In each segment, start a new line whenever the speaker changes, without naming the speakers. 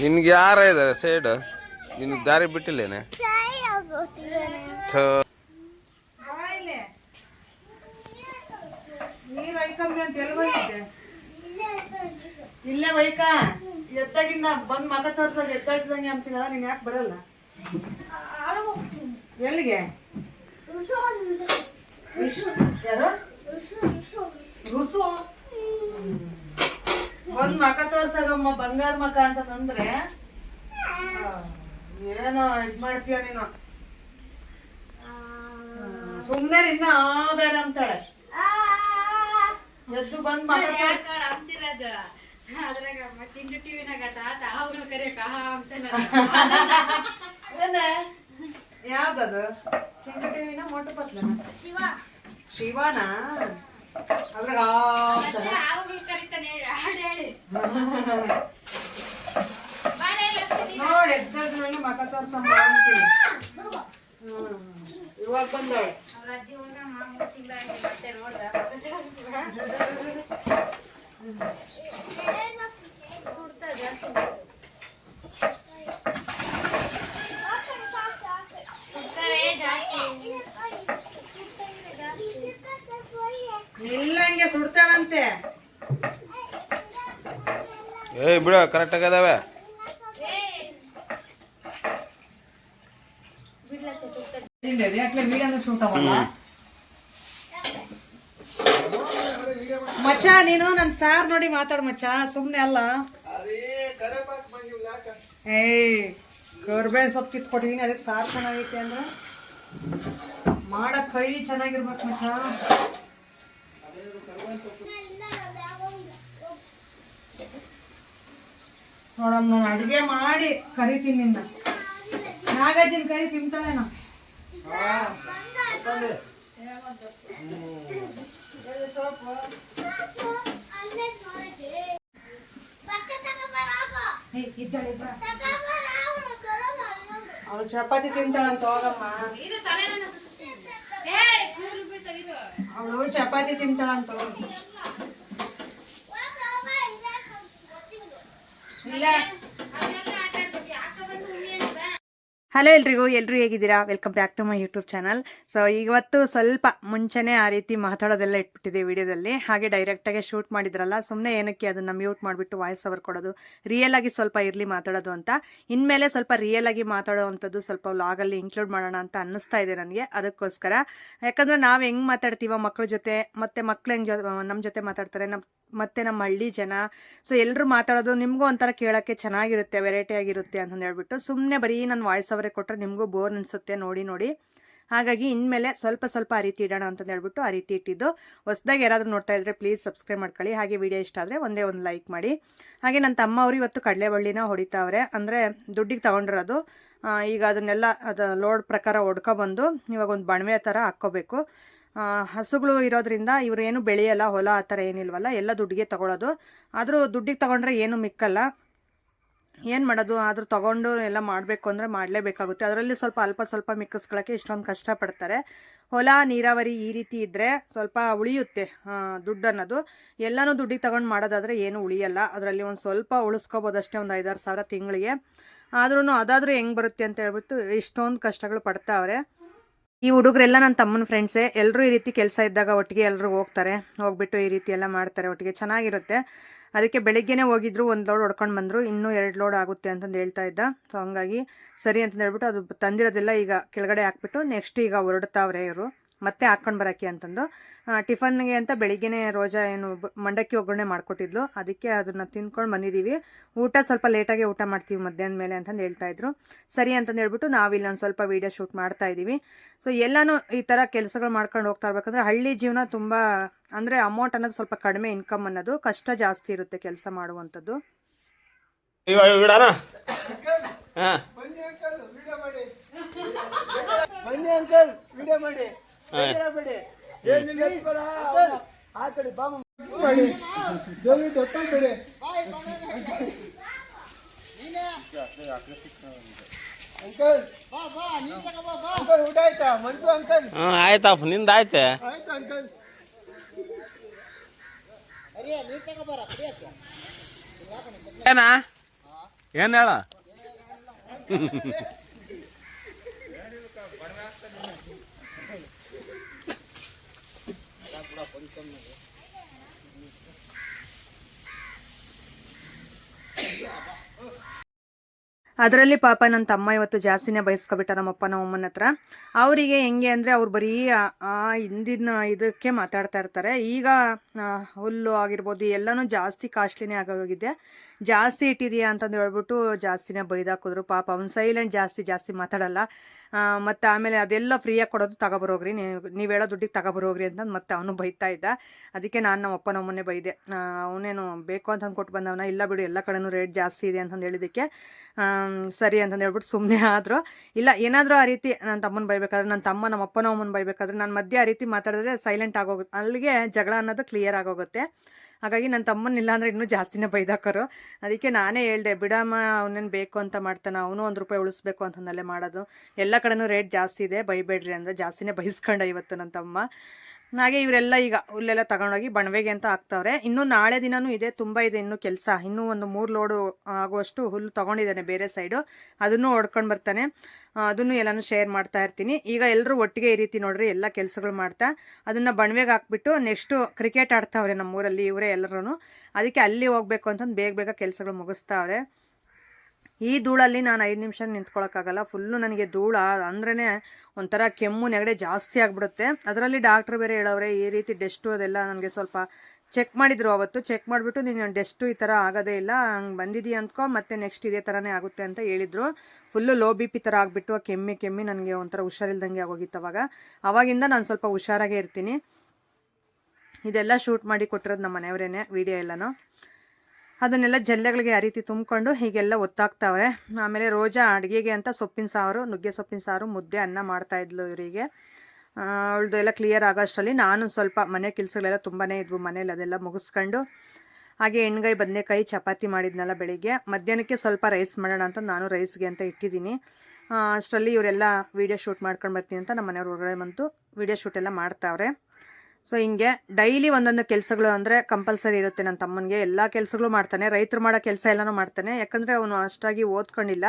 ನಿನ್ಗೆ ಯಾರ ಇದಾರೆ? ಸೈಡ್? ನಿನ್ಗೆ ದಾರಿ ಬಿಟ್ಟಿಲ್ಲೇನೆ?
ಇಲ್ಲೇ ವೈಕ. ಎದ್ದಾಗಿಂದ ಬಂದ್ ಮಗ ತೋರ್ಸೋದು ಎದ್ದಾಡ್ದಂಗೆ ಅಂತೀನಲ್ಲ ನೀನ್ ಯಾಕೆ ಬರಲ್ಲ? ಎಲ್ಲಿಗೆ? ಯಾರು? ರುಸು. ಒಂದ್ ಮಕ ತೋರ್ಸಾಗಮ್ಮ ಬಂಗಾರ ಮಕ ಅಂತಂದ್ರೆ ಏನೋ ಇದ್ ಮಾಡ್ತೀಯ ನೀನು. ಸುಮ್ನೆ ಇನ್ನ ಬೇರೆ ಅಂತಾಳೆ. ಎದ್ದು ಬಂದ್ ಮಕ ತೋರ್ಸ್.
ಯಾವ್ದದು? ಚಿಂಟು
ಚಿಂಕಟಿವಿನ ಮೋಟು ಪತ್ಲನ?
ಶಿವ.
ಶಿವನ? ಅದ್ರಾಗ ನೋಡಿ ಎದ್ದದ್ರಲ್ಲಿ ಮಕ ತೋರ್ಸಮ್ಮ ಅಂತೀನಿ ಇವಾಗ ಬಂದವಳೆ
ಮತ್ತೆ ನೋಡ್ದ ಸುಡ್ತಾ ಜಾಸ್ತಿ ಸುಡ್ತಾರೆ ಜಾಸ್ತಿ
ನಿಲ್ಲಂಗೆ ಸುಡ್ತಾಳಂತೆ.
ಏಯ್ ಬಿಡು ಕರೆಕ್ಟ್ ಆಗದಾವೆ
ಮಚ್ಚ ನೀನು ನನ್ ಸಾರ್ ನೋಡಿ ಮಾತಾಡು ಮಚ್ಚ ಸುಮ್ನೆ ಅಲ್ಲ. ಏಯ್ ಕರ್ಬೇವಿನ ಸೊಪ್ಪು ಕಿತ್ಕೊಟ್ಟಿದೀನಿ ಅದಕ್ಕೆ ಸಾರ್ ಚೆನ್ನಾಗೈತೆ ಅಂದ್ರೆ. ಮಾಡಕ್ ಕೈ ಚೆನ್ನಾಗಿರ್ಬೇಕು ಮಚ್ಚ. ನೋಡಮ್ಮ ನಾನು ಅಡಿಗೆ ಮಾಡಿ ಕರಿತೀನಿ ನಿನ್ನ. ನಾಗಾರ್ಜುನ ಕೈ ತಿಂತಾಳೇನೋ. ಅವಳು ಚಪಾತಿ ತಿಂತಾಳಂತ ಹೋಗಮ್ಮ. ಅವಳು ಚಪಾತಿ ತಿಂತಾಳಂತ ಹೋಗಮ್ಮ. ಇಲ್ಲ
ಅದೆಲ್ಲ ಆಟ ಆಡ್ಬೇಕು ಯಾಕೆ ಬಂದು ಉಣ್ಣೆ ಅಂತ
ಹಲೋ ಎಲ್ರಿಗೂ ಎಲ್ಲರೂ ಹೇಗಿದ್ದೀರಾ? Welcome back to my YouTube channel so ಇವತ್ತು ಸ್ವಲ್ಪ ಮುಂಚೆನೇ ಆ ರೀತಿ ಮಾತಾಡೋದೆಲ್ಲ ಇಟ್ಬಿಟ್ಟಿದೆ ವಿಡಿಯೋದಲ್ಲಿ. ಹಾಗೆ ಡೈರೆಕ್ಟಾಗಿ ಶೂಟ್ ಮಾಡಿದ್ರಲ್ಲ ಸುಮ್ಮನೆ ಏನಕ್ಕೆ ಅದನ್ನು ಮ್ಯೂಟ್ ಮಾಡಿಬಿಟ್ಟು ವಾಯ್ಸ್ ಓವರ್ ಕೊಡೋದು ರಿಯಲ್ ಆಗಿ ಸ್ವಲ್ಪ ಇರಲಿ ಮಾತಾಡೋದು ಅಂತ. ಇನ್ಮೇಲೆ ಸ್ವಲ್ಪ ರಿಯಲ್ ಆಗಿ ಮಾತಾಡೋವಂಥದ್ದು ಸ್ವಲ್ಪ ವ್ಲಾಗಲ್ಲಿ ಇನ್ಕ್ಲೂಡ್ ಮಾಡೋಣ ಅಂತ ಅನ್ನಿಸ್ತಾ ಇದೆ ನನಗೆ, ಅದಕ್ಕೋಸ್ಕರ. ಯಾಕಂದರೆ ನಾವು ಹೆಂಗೆ ಮಾತಾಡ್ತೀವೋ ಮಕ್ಕಳ ಜೊತೆ, ಮತ್ತು ಮಕ್ಳು ಹೆಂಗೆ ನಮ್ಮ ಜೊತೆ ಮಾತಾಡ್ತಾರೆ ನಮ್ಮ ಮತ್ತು ನಮ್ಮ ಹಳ್ಳಿ ಜನ. ಸೊ ಎಲ್ಲರೂ ಮಾತಾಡೋದು ನಿಮಗೂ ಒಂಥರ ಕೇಳೋಕ್ಕೆ ಚೆನ್ನಾಗಿರುತ್ತೆ ವೆರೈಟಿ ಆಗಿರುತ್ತೆ ಅಂತಂದು ಹೇಳ್ಬಿಟ್ಟು ಸುಮ್ಮನೆ ಬರೀ ನಾನು ವಾಯ್ಸ್ ಅವರೇ ಕೊಟ್ಟರೆ ನಿಮಗೂ ಬೋರ್ ಅನಿಸುತ್ತೆ ನೋಡಿ ನೋಡಿ. ಹಾಗಾಗಿ ಇನ್ಮೇಲೆ ಸ್ವಲ್ಪ ಸ್ವಲ್ಪ ಆ ರೀತಿ ಇಡೋಣ ಅಂತಂದು ಹೇಳ್ಬಿಟ್ಟು ಆ ರೀತಿ ಇಟ್ಟಿದ್ದು. ಹೊಸದಾಗಿ ಯಾರಾದರೂ ನೋಡ್ತಾ ಇದ್ರೆ ಪ್ಲೀಸ್ ಸಬ್ಸ್ಕ್ರೈಬ್ ಮಾಡ್ಕೊಳ್ಳಿ. ಹಾಗೆ ವಿಡಿಯೋ ಇಷ್ಟ ಆದರೆ ಒಂದೇ ಒಂದು ಲೈಕ್ ಮಾಡಿ. ಹಾಗೆ ನನ್ನ ತಮ್ಮ ಅವರು ಇವತ್ತು ಕಡಲೆಬಳ್ಳಿನ ಹೊಡಿತಾವ್ರೆ. ಅಂದರೆ ದುಡ್ಡಿಗೆ ತಗೊಂಡಿರೋದು. ಈಗ ಅದನ್ನೆಲ್ಲ ಅದು ಲೋಡ್ ಪ್ರಕಾರ ಹೊಡ್ಕೊಬಂದು ಇವಾಗ ಒಂದು ಬಣವೆ ಥರ ಹಾಕ್ಕೋಬೇಕು. ಹಸುಗಳು ಇರೋದ್ರಿಂದ ಇವರು ಏನು ಬೆಳೆಯಲ್ಲ, ಹೊಲ ಆ ಥರ ಏನಿಲ್ವಲ್ಲ, ಎಲ್ಲ ದುಡ್ಡಿಗೆ ತಗೊಳ್ಳೋದು ಆದರೂ ದುಡ್ಡಿಗೆ ತಗೊಂಡ್ರೆ ಏನು ಮಿಕ್ಕಲ್ಲ. ಏನು ಮಾಡೋದು? ಆದರೂ ತೊಗೊಂಡು ಎಲ್ಲ ಮಾಡಬೇಕು ಅಂದರೆ ಮಾಡಲೇಬೇಕಾಗುತ್ತೆ. ಅದರಲ್ಲಿ ಸ್ವಲ್ಪ ಅಲ್ಪ ಸ್ವಲ್ಪ ಮಿಕ್ಕಿಸ್ಕೊಳ್ಳೋಕ್ಕೆ ಇಷ್ಟೊಂದು ಕಷ್ಟಪಡ್ತಾರೆ. ಹೊಲ, ನೀರಾವರಿ ಈ ರೀತಿ ಇದ್ದರೆ ಸ್ವಲ್ಪ ಉಳಿಯುತ್ತೆ ದುಡ್ಡು ಅನ್ನೋದು. ಎಲ್ಲನೂ ದುಡ್ಡಿಗೆ ತಗೊಂಡು ಮಾಡೋದಾದರೆ ಏನು ಉಳಿಯಲ್ಲ. ಅದರಲ್ಲಿ ಒಂದು ಸ್ವಲ್ಪ ಉಳಿಸ್ಕೋಬೋದು ಅಷ್ಟೇ ಒಂದು ಐದಾರು ಸಾವಿರ ತಿಂಗಳಿಗೆ. ಆದ್ರೂ ಅದಾದರೂ ಹೆಂಗೆ ಬರುತ್ತೆ ಅಂತ ಹೇಳ್ಬಿಟ್ಟು ಇಷ್ಟೊಂದು ಕಷ್ಟಗಳು ಪಡ್ತಾವ್ರೆ. ಈ ಹುಡುಗರೆಲ್ಲ ನನ್ನ ತಮ್ಮನ ಫ್ರೆಂಡ್ಸೇ ಎಲ್ಲರೂ ಈ ರೀತಿ ಕೆಲಸ ಇದ್ದಾಗ ಒಟ್ಟಿಗೆ ಎಲ್ಲರೂ ಹೋಗ್ತಾರೆ. ಹೋಗ್ಬಿಟ್ಟು ಈ ರೀತಿ ಎಲ್ಲ ಮಾಡ್ತಾರೆ ಒಟ್ಟಿಗೆ. ಚೆನ್ನಾಗಿರುತ್ತೆ. ಅದಕ್ಕೆ ಬೆಳಗ್ಗೆನೇ ಹೋಗಿದ್ರು, ಒಂದು ಲೋಡ್ ಹೊಡ್ಕೊಂಡು ಬಂದರು, ಇನ್ನೂ ಎರಡು ಲೋಡ್ ಆಗುತ್ತೆ ಅಂತಂದು ಹೇಳ್ತಾ ಇದ್ದ. ಸೊ ಹಂಗಾಗಿ ಸರಿ ಅಂತಂದು ಹೇಳ್ಬಿಟ್ಟು ಅದು ತಂದಿರೋದೆಲ್ಲ, ಈಗ ಕೆಳಗಡೆ ಹಾಕ್ಬಿಟ್ಟು ನೆಕ್ಸ್ಟ್ ಈಗ ಹೊರಡ್ತಾವ್ರೆ ಇವರು. ಮತ್ತೆ ಹಾಕ್ಕೊಂಡು ಬರೋಕ್ಕೆ ಅಂತಂದು. ಟಿಫನ್ ಟಿಫನ್ಗೆ ಅಂತ ಬೆಳಿಗ್ಗೆನೇ ರೋಜಾ ಏನು ಮಂಡಕ್ಕಿ ಒಗ್ಗರಣೆ ಮಾಡಿಕೊಟ್ಟಿದ್ಲು. ಅದಕ್ಕೆ ಅದನ್ನು ತಿಂದ್ಕೊಂಡು ಬಂದಿದ್ದೀವಿ ಊಟ ಸ್ವಲ್ಪ ಲೇಟಾಗಿ ಊಟ ಮಾಡ್ತೀವಿ ಮಧ್ಯಾಹ್ನ ಮೇಲೆ ಅಂತಂದು ಹೇಳ್ತಾ ಇದ್ರು. ಸರಿ ಅಂತಂದು ಹೇಳ್ಬಿಟ್ಟು ನಾವಿಲ್ಲಿ ಒಂದು ಸ್ವಲ್ಪ ವೀಡಿಯೋ ಶೂಟ್ ಮಾಡ್ತಾ ಇದ್ದೀವಿ ಸೊ ಎಲ್ಲನೂ ಈ ಥರ ಕೆಲಸಗಳು ಮಾಡ್ಕೊಂಡು ಹೋಗ್ತಾ ಇರ್ಬೇಕಂದ್ರೆ ಹಳ್ಳಿ ಜೀವನ ತುಂಬ ಅಂದರೆ ಅಮೌಂಟ್ ಅನ್ನೋದು ಸ್ವಲ್ಪ ಕಡಿಮೆ ಇನ್ಕಮ್ ಅನ್ನೋದು ಕಷ್ಟ ಜಾಸ್ತಿ ಇರುತ್ತೆ ಕೆಲಸ ಮಾಡುವಂಥದ್ದು.
ಬನ್ನಿ ಅಂಕಲ್ ವಿಡಿಯೋ ಮಾಡಿ. ಆ ಕಡೆ ಬಾ ಹೊತ್ತೊಂಡ್ಬೇಡಿ. ಅಂಕಲ್. ಅಂಕಲ್ ಊಟ ಆಯ್ತಾ? ಮಂಜು ಅಂಕಲ್.
ಹ್ಞೂ ಆಯ್ತಪ್ಪ ನಿಂದ ಆಯ್ತೆ?
ಆಯ್ತು ಅಂಕಲ್.
ಏನಾ? ಏನು ಹೇಳ?
ಅದರಲ್ಲಿ ಪಾಪ ನನ್ನ ತಮ್ಮ ಇವತ್ತು ಜಾಸ್ತಿನೇ ಬಯಸ್ಕೊಬಿಟ್ಟ ನಮ್ಮಪ್ಪ ನಮ್ಮಮ್ಮನ ಹತ್ರ. ಅವರಿಗೆ ಹೆಂಗೆ ಅಂದರೆ ಅವ್ರು ಬರೀ ಆ- ಹಿಂದಿನ ಇದಕ್ಕೆ ಮಾತಾಡ್ತಾ ಇರ್ತಾರೆ. ಈಗ ಹುಲ್ಲು ಆಗಿರ್ಬೋದು, ಎಲ್ಲನೂ ಜಾಸ್ತಿ ಕಾಸ್ಟ್ಲಿನೇ ಆಗೋಗಿದೆ. ಜಾಸ್ತಿ ಇಟ್ಟಿದೆಯಾ ಅಂತಂದು ಹೇಳ್ಬಿಟ್ಟು ಜಾಸ್ತಿನೇ ಬೈದಾಕಿದ್ರು. ಪಾಪ ಅವ್ನು ಸೈಲೆಂಟ್ ಜಾಸ್ತಿ ಜಾಸ್ತಿ ಮಾತಾಡಲ್ಲ. ಮತ್ತು ಆಮೇಲೆ ಅದೆಲ್ಲ ಫ್ರೀಯಾಗಿ ಕೊಡೋದು ತಗೊಬರೋಗ್ರಿ. ನೀವು ಹೇಳೋ ದುಡ್ಡಿಗೆ ತಗೊಬರೋಗ್ರಿ ಅಂತ ಮತ್ತೆ ಅವನು ಬೈತಾ ಇದ್ದ. ಅದಕ್ಕೆ ನಾನು ನಮ್ಮ ಅಪ್ಪ ನಮ್ಮನ್ನೇ ಬೈದೆ. ಅವನೇನು ಬೇಕು ಅಂತಂದು ಕೊಟ್ಟು ಬಂದವನ? ಇಲ್ಲ ಬಿಡು, ಎಲ್ಲ ಕಡೆನೂ ರೇಟ್ ಜಾಸ್ತಿ ಇದೆ ಅಂತಂದು ಹೇಳಿದ್ದಕ್ಕೆ. ಸರಿ ಅಂತಂದು ಹೇಳ್ಬಿಟ್ಟು ಸುಮ್ಮನೆ ಆದರೂ. ಇಲ್ಲ, ಏನಾದರೂ ಆ ರೀತಿ ನನ್ನ ತಮ್ಮನ ಬೈಬೇಕಾದ್ರೆ ನನ್ನ ತಮ್ಮ ನಮ್ಮ ಅಪ್ಪನ ಅಮ್ಮನ ಬೈಬೇಕಾದ್ರೆ, ನಾನು ಮಧ್ಯೆ ಆ ರೀತಿ ಮಾತಾಡಿದ್ರೆ ಸೈಲೆಂಟ್ ಆಗೋಗುತ್ತೆ ಅಲ್ಲಿಗೆ ಜಗಳ ಅನ್ನೋದು ಕ್ಲಿಯರ್ ಆಗೋಗುತ್ತೆ. ಹಾಗಾಗಿ ನನ್ನ ತಮ್ಮನಿಲ್ಲ ಅಂದರೆ ಇನ್ನೂ ಜಾಸ್ತಿನೇ ಬೈದಾಕರು. ಅದಕ್ಕೆ ನಾನೇ ಹೇಳ್ದೆ, ಬಿಡಮ್ಮ, ಅವನೇನು ಬೇಕು ಅಂತ ಮಾಡ್ತಾನೆ. ಅವನು ಒಂದು ರೂಪಾಯಿ ಉಳಿಸ್ಬೇಕು ಅಂತಂದಲ್ಲೇ ಮಾಡೋದು. ಎಲ್ಲ ಕಡೆನೂ ರೇಟ್ ಜಾಸ್ತಿ ಇದೆ. ಬೈಬೇಡ್ರಿ ಅಂದರೆ ಜಾಸ್ತಿನೇ ಬೈಸ್ಕೊಂಡ ಇವತ್ತು ನನ್ನ ತಮ್ಮ. ಹಾಗೆ ಇವರೆಲ್ಲ ಈಗ ಹುಲ್ಲೆಲ್ಲ ತಗೊಂಡೋಗಿ ಬಣವೆಗೆ ಅಂತ ಹಾಕ್ತವ್ರೆ. ಇನ್ನು ನಾಳೆ ದಿನನೂ ಇದೆ, ತುಂಬ ಇದೆ ಇನ್ನೂ ಕೆಲಸ. ಇನ್ನೂ ಒಂದು ಮೂರು ಲೋಡು ಆಗುವಷ್ಟು ಹುಲ್ಲು ತೊಗೊಂಡಿದ್ದಾನೆ ಬೇರೆ ಸೈಡು ಅದನ್ನು ಹೊಡ್ಕೊಂಡು ಬರ್ತಾನೆ. ಅದನ್ನು ಎಲ್ಲನೂ ಶೇರ್ ಮಾಡ್ತಾ ಇರ್ತೀನಿ. ಈಗ ಎಲ್ಲರೂ ಒಟ್ಟಿಗೆ ಈ ರೀತಿ ನೋಡ್ರಿ ಎಲ್ಲ ಕೆಲಸಗಳು ಮಾಡ್ತಾ. ಅದನ್ನು ಬಣವೆಗೆ ಹಾಕ್ಬಿಟ್ಟು ನೆಕ್ಸ್ಟು ಕ್ರಿಕೆಟ್ ಆಡ್ತಾವ್ರೆ ನಮ್ಮೂರಲ್ಲಿ ಇವರೇ ಎಲ್ಲರೂ ಅದಕ್ಕೆ ಅಲ್ಲಿ ಹೋಗ್ಬೇಕು ಅಂತಂದು ಬೇಗ ಬೇಗ ಕೆಲಸಗಳು ಮುಗಿಸ್ತಾವ್ರೆ. ಈ ಧೂಳಲ್ಲಿ ನಾನು ಐದು ನಿಮಿಷ ನಿಂತ್ಕೊಳ್ಳೋಕ್ಕಾಗಲ್ಲ ಫುಲ್ಲು ನನಗೆ ಧೂಳ ಅಂದ್ರೇ ಒಂಥರ ಕೆಮ್ಮು, ನೆಗಡೆ ಜಾಸ್ತಿ ಆಗಿಬಿಡುತ್ತೆ. ಅದರಲ್ಲಿ ಡಾಕ್ಟ್ರ್ ಬೇರೆ ಹೇಳವ್ರೆ, ಈ ರೀತಿ ಡೆಸ್ಟು ಅದೆಲ್ಲ ನನಗೆ ಸ್ವಲ್ಪ ಚೆಕ್ ಮಾಡಿದ್ರು ಅವತ್ತು. ಚೆಕ್ ಮಾಡಿಬಿಟ್ಟು ನೀನು ಡೆಸ್ಟು ಈ ಥರ ಆಗೋದೇ ಇಲ್ಲ, ಹಂಗೆ ಬಂದಿದ್ದೀಯ ಅಂದ್ಕೊ, ಮತ್ತೆ ನೆಕ್ಸ್ಟ್ ಇದೇ ಥರನೇ ಆಗುತ್ತೆ ಅಂತ ಹೇಳಿದರು. ಫುಲ್ಲು ಲೋ ಬಿ ಪಿ ಥರ ಆಗಿಬಿಟ್ಟು, ಕೆಮ್ಮಿ ಕೆಮ್ಮಿ ನನಗೆ ಒಂಥರ ಹುಷಾರಿಲ್ದಂಗೆ ಆಗೋಗಿತ್ತು ಅವಾಗ. ಅವಾಗಿಂದ ನಾನು ಸ್ವಲ್ಪ ಹುಷಾರಾಗೇ ಇರ್ತೀನಿ. ಇದೆಲ್ಲ ಶೂಟ್ ಮಾಡಿ ಕೊಟ್ಟಿರೋದು ನಮ್ಮ ಮನೆಯವರೇನೆ ವಿಡಿಯೋ ಎಲ್ಲನೂ. ಅದನ್ನೆಲ್ಲ ಜಲ್ಲೆಗಳಿಗೆ ಆ ರೀತಿ ತುಂಬಿಕೊಂಡು ಹೀಗೆಲ್ಲ ಒತ್ತಾಗ್ತಾವ್ರೆ. ಆಮೇಲೆ ರೋಜಾ ಅಡುಗೆಗೆ ಅಂತ ಸೊಪ್ಪಿನ ಸಾರು, ನುಗ್ಗೆ ಸೊಪ್ಪಿನ ಸಾರು, ಮುದ್ದೆ ಅನ್ನ ಮಾಡ್ತಾ ಇದ್ಲು ಇವರಿಗೆ. ಅವಳದು ಎಲ್ಲ ಕ್ಲಿಯರ್ ಆಗೋಷ್ಟರಲ್ಲಿ ನಾನು ಸ್ವಲ್ಪ ಮನೆ ಕೆಲಸಗಳೆಲ್ಲ ತುಂಬಾ ಇದ್ವು ಮನೇಲಿ, ಅದೆಲ್ಲ ಮುಗಿಸ್ಕೊಂಡು ಹಾಗೆ ಎಣ್ಗಾಯಿ, ಬದನೆಕಾಯಿ, ಚಪಾತಿ ಮಾಡಿದ್ನಲ್ಲ ಬೆಳಿಗ್ಗೆ. ಮಧ್ಯಾಹ್ನಕ್ಕೆ ಸ್ವಲ್ಪ ರೈಸ್ ಮಾಡೋಣ ಅಂತ ನಾನು ರೈಸ್ಗೆ ಅಂತ ಇಟ್ಟಿದ್ದೀನಿ. ಅಷ್ಟರಲ್ಲಿ ಇವರೆಲ್ಲ ವೀಡಿಯೋ ಶೂಟ್ ಮಾಡ್ಕೊಂಡು ಬರ್ತೀನಿ ಅಂತ ನಮ್ಮ ಮನೆಯವ್ರ ಹೊರಗಡೆ ಬಂತು ವೀಡಿಯೋ ಶೂಟ್ ಎಲ್ಲ ಮಾಡ್ತಾವ್ರೆ. ಸೊ ಹಿಂಗೆ ಡೈಲಿ ಒಂದೊಂದು ಕೆಲಸಗಳು ಅಂದರೆ ಕಂಪಲ್ಸರಿ ಇರುತ್ತೆ ನನ್ನ ತಮ್ಮನಿಗೆ. ಎಲ್ಲ ಕೆಲಸಗಳು ಮಾಡ್ತಾನೆ. ರೈತರು ಮಾಡೋ ಕೆಲಸ ಎಲ್ಲನೂ ಮಾಡ್ತಾನೆ. ಯಾಕಂದರೆ ಅವನು ಅಷ್ಟಾಗಿ ಓದ್ಕೊಂಡಿಲ್ಲ.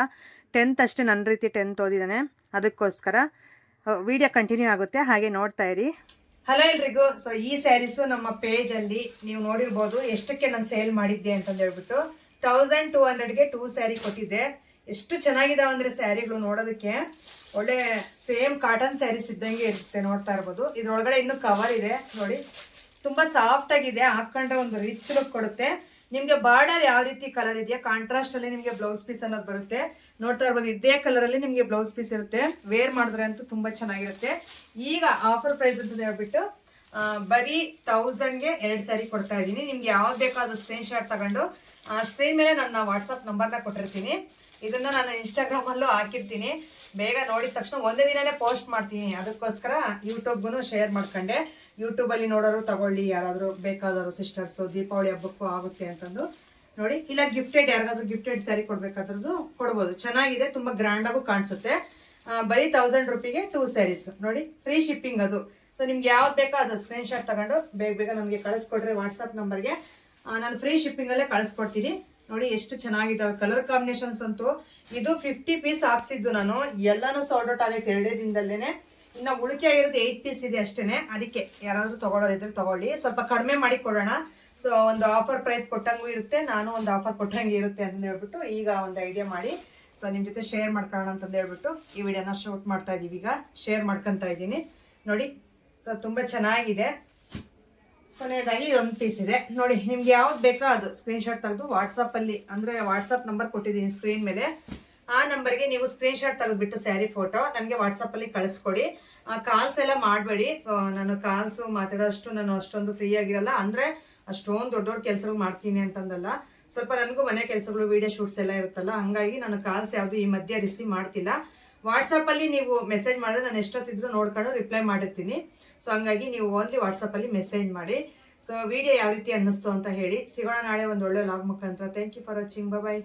ಟೆಂತ್ ಅಷ್ಟೇ ನನ್ನ ರೀತಿ ಟೆಂತ್ ಓದಿದ್ದಾನೆ ಅದಕ್ಕೋಸ್ಕರ ವಿಡಿಯೋ ಕಂಟಿನ್ಯೂ ಆಗುತ್ತೆ. ಹಾಗೆ ನೋಡ್ತಾ ಇರಿ.
ಹಲೋ ಎಲ್ರಿಗೂ. ಸೊ ಈ ಸ್ಯಾರೀಸು ನಮ್ಮ ಪೇಜಲ್ಲಿ ನೀವು ನೋಡಿರ್ಬೋದು ಎಷ್ಟಕ್ಕೆ ನಾನು ಸೇಲ್ ಮಾಡಿದ್ದೆ ಅಂತಂದು ಹೇಳ್ಬಿಟ್ಟು ತೌಸಂಡ್ ಟೂ ಹಂಡ್ರೆಡ್ಗೆ ಟೂ ಸ್ಯಾರಿ ಕೊಟ್ಟಿದ್ದೆ. ಎಷ್ಟು ಚೆನ್ನಾಗಿದಾವೆ ಅಂದರೆ ಸ್ಯಾರಿಗಳು ನೋಡೋದಕ್ಕೆ. ಒಳ್ಳೆ ಸೇಮ್ ಕಾಟನ್ ಸ್ಯಾರೀಸ್ ಇದ್ದಂಗೆ ಇರುತ್ತೆ ನೋಡ್ತಾ ಇರ್ಬೋದು. ಇದ್ರೊಳಗಡೆ ಇನ್ನು ಕವರ್ ಇದೆ. ನೋಡಿ, ತುಂಬಾ ಸಾಫ್ಟ್ ಆಗಿದೆ. ಹಾಕೊಂಡ್ರೆ ಒಂದು ರಿಚ್ ಲುಕ್ ಕೊಡುತ್ತೆ. ನಿಮ್ಗೆ ಬಾರ್ಡರ್ ಯಾವ ರೀತಿ ಕಲರ್ ಇದೆಯಾ ಕಾಂಟ್ರಾಸ್ಟ್ ಅಲ್ಲಿ ನಿಮ್ಗೆ ಬ್ಲೌಸ್ ಪೀಸ್ ಅನ್ನೋದು ಬರುತ್ತೆ. ನೋಡ್ತಾ ಇರ್ಬೋದು, ಇದೇ ಕಲರ್ ಅಲ್ಲಿ ನಿಮ್ಗೆ ಬ್ಲೌಸ್ ಪೀಸ್ ಇರುತ್ತೆ. ವೇರ್ ಮಾಡಿದ್ರೆ ಅಂತೂ ತುಂಬಾ ಚೆನ್ನಾಗಿರುತ್ತೆ. ಈಗ ಆಫರ್ ಪ್ರೈಸ್ ಅಂತ ಹೇಳ್ಬಿಟ್ಟು ಬರೀ ತೌಸಂಡ್ಗೆ ಎರಡು ಸ್ಯಾರಿ ಕೊಡ್ತಾ ಇದ್ದೀನಿ. ನಿಮ್ಗೆ ಯಾವ್ದು ಬೇಕೋ ಅದು ಸ್ಕ್ರೀನ್ ಶಾಟ್ ತಗೊಂಡು ಸ್ಕ್ರೀನ್ ಮೇಲೆ ನನ್ನ ವಾಟ್ಸಪ್ ನಂಬರ್ನ ಕೊಟ್ಟಿರ್ತೀನಿ. ಇದನ್ನ ನಾನು ಇನ್ಸ್ಟಾಗ್ರಾಮಲ್ಲೂ ಹಾಕಿರ್ತೀನಿ. ಬೇಗ ನೋಡಿದ ತಕ್ಷಣ ಒಂದೇ ದಿನನೇ ಪೋಸ್ಟ್ ಮಾಡ್ತೀನಿ. ಅದಕ್ಕೋಸ್ಕರ ಯೂಟ್ಯೂಬ್ಗೂ ಶೇರ್ ಮಾಡ್ಕೊಂಡೆ. ಯೂಟ್ಯೂಬ್ ಅಲ್ಲಿ ನೋಡೋರು ತಗೊಳ್ಳಿ. ಯಾರಾದರೂ ಬೇಕಾದವರು ಸಿಸ್ಟರ್ಸು ದೀಪಾವಳಿ ಹಬ್ಬಕ್ಕೂ ಆಗುತ್ತೆ ಅಂತಂದು ನೋಡಿ. ಇಲ್ಲ ಗಿಫ್ಟೆಡ್ ಯಾರಿಗಾದ್ರೂ ಗಿಫ್ಟೆಡ್ ಸ್ಯಾರಿ ಕೊಡ್ಬೇಕಾದ್ರದ್ದು ಕೊಡ್ಬೋದು. ಚೆನ್ನಾಗಿದೆ, ತುಂಬಾ ಗ್ರ್ಯಾಂಡಾಗೂ ಕಾಣಿಸುತ್ತೆ. ಬರೀ ತೌಸಂಡ್ ರುಪಿಗೆ ಟೂ ಸ್ಯಾರೀಸ್ ನೋಡಿ ಫ್ರೀ ಶಿಪ್ಪಿಂಗ್ ಅದು. ಸೊ ನಿಮ್ಗೆ ಯಾವ್ದು ಬೇಕೋ ಅದು ಸ್ಕ್ರೀನ್ ಶಾಟ್ ತಗೊಂಡು ಬೇಗ ಬೇಗ ನಮಗೆ ಕಳಿಸ್ಕೊಡ್ರಿ ವಾಟ್ಸಪ್ ನಂಬರ್ಗೆ ನಾನು ಫ್ರೀ ಶಿಪ್ಪಿಂಗ್ ಅಲ್ಲೇ ಕಳಿಸ್ಕೊಡ್ತೀನಿ. ನೋಡಿ ಎಷ್ಟು ಚೆನ್ನಾಗಿದೆ ಕಲರ್ ಕಾಂಬಿನೇಷನ್ಸ್ ಅಂತೂ. ಇದು ಫಿಫ್ಟಿ ಪೀಸ್ ಹಾಕ್ಸಿದ್ದು ನಾನು. ಎಲ್ಲಾನು ಸಾಲ್ಡ್ ಔಟ್ ಆಗೈತೆ ಎರಡೇ ದಿನದಲ್ಲೇನೆ. ಇನ್ನು ಉಳಿಕೆ ಆಗಿರೋದು ಏಯ್ಟ್ ಪೀಸ್ ಇದೆ ಅಷ್ಟೇನೆ. ಅದಕ್ಕೆ ಯಾರಾದರೂ ತಗೊಳ್ಳೋರು ಇದ್ರೆ ತಗೊಳ್ಳಿ. ಸ್ವಲ್ಪ ಕಡಿಮೆ ಮಾಡಿ ಕೊಡೋಣ. ಸೊ ಒಂದು ಆಫರ್ ಪ್ರೈಸ್ ಕೊಟ್ಟಂಗೂ ಇರುತ್ತೆ. ನಾನು ಒಂದು ಆಫರ್ ಕೊಟ್ಟಂಗೆ ಇರುತ್ತೆ ಅಂತ ಹೇಳ್ಬಿಟ್ಟು ಈಗ ಒಂದು ಐಡಿಯಾ ಮಾಡಿ. ಸೊ ನಿಮ್ಮ ಜೊತೆ ಶೇರ್ ಮಾಡ್ಕೊಳ್ಳೋಣ ಅಂತಂದು ಹೇಳ್ಬಿಟ್ಟು ಈ ವಿಡಿಯೋನ ಶೂಟ್ ಮಾಡ್ತಾ ಇದೀವಿ ಈಗ. ಶೇರ್ ಮಾಡ್ಕೊತಾ ಇದ್ದೀನಿ ನೋಡಿ ಸೊ ತುಂಬಾ ಚೆನ್ನಾಗಿದೆ. ಕೊನೆಯದಾಗಿ ಒಂದು ಪೀಸ್ ಇದೆ. ನೋಡಿ, ನಿಮ್ಗೆ ಯಾವ್ದು ಬೇಕೋ ಅದು ಸ್ಕ್ರೀನ್ ಶಾಟ್ ತೆಗೆದು ವಾಟ್ಸಪ್ ಅಲ್ಲಿ, ಅಂದ್ರೆ ವಾಟ್ಸಪ್ ನಂಬರ್ ಕೊಟ್ಟಿದ್ದೀನಿ ಸ್ಕ್ರೀನ್ ಮೇಲೆ. ಆ ನಂಬರ್ಗೆ ನೀವು ಸ್ಕ್ರೀನ್ ಶಾಟ್ ತೆಗೆದ್ಬಿಟ್ಟು ಸ್ಯಾರಿ ಫೋಟೋ ನನಗೆ ವಾಟ್ಸಪ್ ಅಲ್ಲಿ ಕಳಿಸ್ಕೊಡಿ. ಕಾಲ್ಸ್ ಎಲ್ಲ ಮಾಡಬೇಡಿ. ಸೊ ನಾನು ಕಾಲ್ಸ್ ಮಾತಾಡೋಷ್ಟು, ನಾನು ಅಷ್ಟೊಂದು ಫ್ರೀ ಆಗಿರಲ್ಲ. ಅಂದ್ರೆ ಅಷ್ಟೊಂದು ದೊಡ್ಡ ದೊಡ್ಡ ಕೆಲಸಗಳು ಮಾಡ್ತೀನಿ ಅಂತಂದಲ್ಲ. ಸ್ವಲ್ಪ ನನಗೂ ಮನೆ ಕೆಲಸಗಳು ವಿಡಿಯೋ ಶೂಟ್ಸ್ ಎಲ್ಲ ಇರುತ್ತಲ್ಲ, ಹಂಗಾಗಿ ನಾನು ಕಾಲ್ಸ್ ಯಾವುದು ಈ ಮಧ್ಯೆ ರಿಸೀವ್ ಮಾಡ್ತಿಲ್ಲ. ವಾಟ್ಸಪ್ ಅಲ್ಲಿ ನೀವು ಮೆಸೇಜ್ ಮಾಡಿದ್ರೆ ನಾನು ಎಷ್ಟೊತ್ತಿದ್ರು ನೋಡ್ಕೊಂಡು ರಿಪ್ಲೈ ಮಾಡಿರ್ತೀನಿ. ಸೊ ಹಂಗಾಗಿ ನೀವು ಓನ್ಲಿ ವಾಟ್ಸಪ್ ಅಲ್ಲಿ ಮೆಸೇಜ್ ಮಾಡಿ. ಸೊ ವಿಡಿಯೋ ಯಾವ ರೀತಿ ಅನ್ನಿಸ್ತು ಅಂತ ಹೇಳಿ. ಸಿಗೋಣ ನಾಳೆ ಒಂದು ಒಳ್ಳೆ ಲಾಗ್ ಮುಖಾಂತರ. Thank you for watching bye